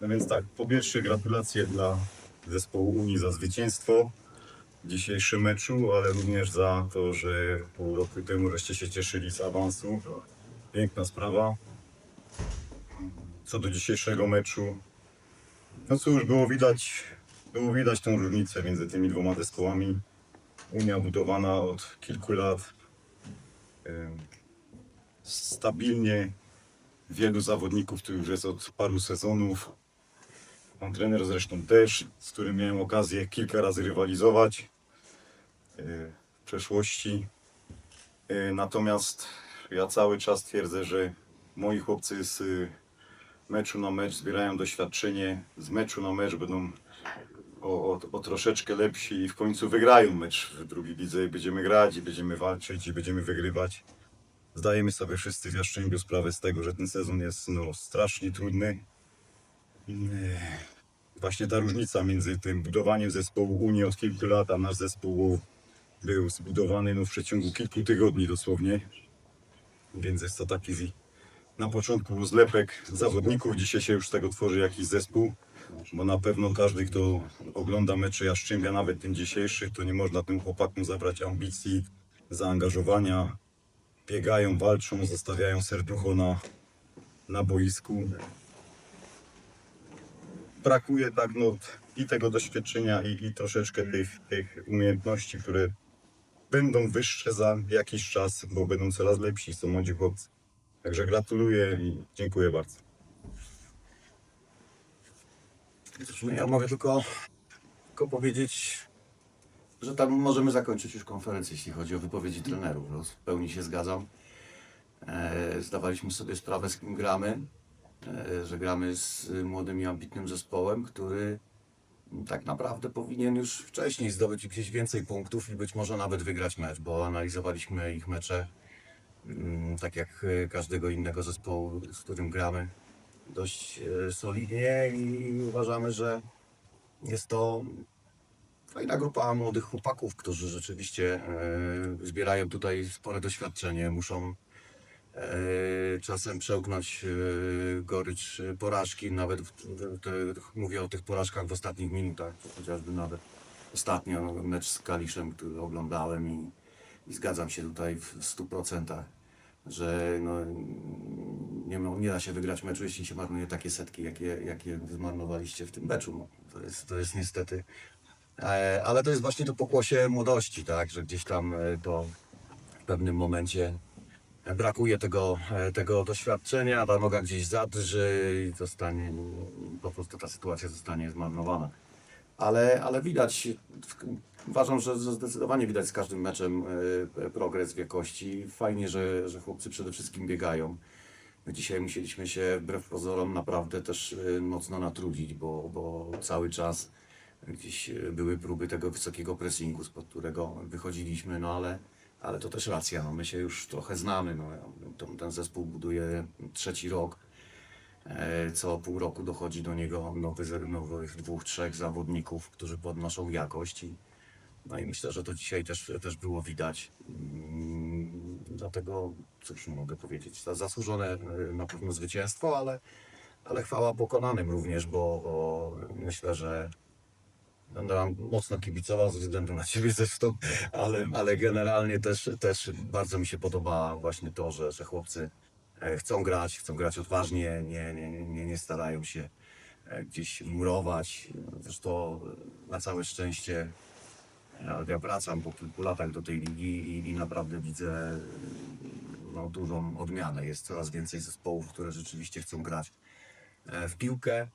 No więc tak, po pierwsze gratulacje dla zespołu Unii za zwycięstwo w dzisiejszym meczu, ale również za to, że pół roku temu żeście się cieszyli z awansu. Piękna sprawa. Co do dzisiejszego meczu, no cóż, było widać, było widać tą różnicę między tymi dwoma zespołami. Unia budowana od kilku lat. Stabilnie. Wielu zawodników tu już jest od paru sezonów. Pan trener zresztą też, z którym miałem okazję kilka razy rywalizować e, w przeszłości. E, Natomiast ja cały czas twierdzę, że moi chłopcy z y, meczu na mecz zbierają doświadczenie. Z meczu na mecz będą o, o, o troszeczkę lepsi i w końcu wygrają mecz w drugiej lidze i będziemy grać i będziemy walczyć i będziemy wygrywać. Zdajemy sobie wszyscy w Jaszczębiu sprawę z tego, że ten sezon jest no, strasznie trudny. Ech, Właśnie ta różnica między tym budowaniem zespołu Unii od kilku lat, a nasz zespół był zbudowany no, w przeciągu kilku tygodni dosłownie. Więc jest to taki na początku zlepek zawodników, dzisiaj się już z tego tworzy jakiś zespół, bo na pewno każdy, kto ogląda mecze Jaszczębia, nawet ten dzisiejszy, to nie można tym chłopakom zabrać ambicji, zaangażowania. Biegają, walczą, zostawiają serducho na, na boisku. Brakuje tak no, i tego doświadczenia, i, i troszeczkę tych, tych umiejętności, które będą wyższe za jakiś czas, bo będą coraz lepsi, są młodzi chłopcy. Także gratuluję i dziękuję bardzo. No Ja mogę tylko, tylko powiedzieć, że tam możemy zakończyć już konferencję, jeśli chodzi o wypowiedzi trenerów. No, w pełni się zgadzam. E, zdawaliśmy sobie sprawę, z kim gramy, e, że gramy z młodym i ambitnym zespołem, który tak naprawdę powinien już wcześniej zdobyć gdzieś więcej punktów i być może nawet wygrać mecz, bo analizowaliśmy ich mecze, mm, tak jak każdego innego zespołu, z którym gramy, dość e, solidnie i uważamy, że jest to fajna grupa młodych chłopaków, którzy rzeczywiście e, zbierają tutaj spore doświadczenie, muszą e, czasem przełknąć e, gorycz porażki, nawet w, w, te, mówię o tych porażkach w ostatnich minutach, chociażby nawet ostatnio mecz z Kaliszem, który oglądałem i, i zgadzam się tutaj w 100%, że no, nie, nie da się wygrać meczu, jeśli się marnuje takie setki, jakie, jakie zmarnowaliście w tym meczu. No, to, jest, to jest niestety. E, ale to jest właśnie to pokłosie młodości, tak, że gdzieś tam e, to w pewnym momencie brakuje tego, e, tego doświadczenia, ta noga gdzieś zadrży i zostanie, po prostu ta sytuacja zostanie zmarnowana. Ale, ale widać, uważam, że zdecydowanie widać z każdym meczem e, progres w jakości. Fajnie, że, że chłopcy przede wszystkim biegają. My dzisiaj musieliśmy się wbrew pozorom naprawdę też e, mocno natrudzić, bo, bo cały czas gdzieś e, były próby tego wysokiego pressingu, spod którego wychodziliśmy, no ale, ale to też racja, no my się już trochę znamy, no, ten, ten zespół buduje trzeci rok. E, Co pół roku dochodzi do niego nowy, nowych dwóch, trzech zawodników, którzy podnoszą jakość. I, no i myślę, że to dzisiaj też, też było widać. Mm, Dlatego, cóż mogę powiedzieć, za zasłużone e, na pewno zwycięstwo, ale, ale chwała pokonanym również, bo, bo myślę, że Będę wam mocno kibicował ze względu na ciebie zresztą, ale, ale generalnie też, też bardzo mi się podoba właśnie to, że, że chłopcy e, chcą grać, chcą grać odważnie, nie, nie, nie, nie starają się e, gdzieś murować. Zresztą e, na całe szczęście ja, wracam po kilku latach do tej ligi i, i naprawdę widzę no, dużą odmianę. Jest coraz więcej zespołów, które rzeczywiście chcą grać w piłkę,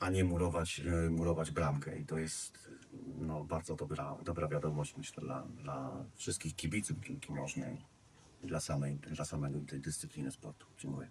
a nie murować, e, murować bramkę. I to jest no, bardzo dobra, dobra wiadomość, myślę, dla, dla wszystkich kibiców piłki nożnej dla samej, dla samego tej dyscypliny sportu. Dziękuję.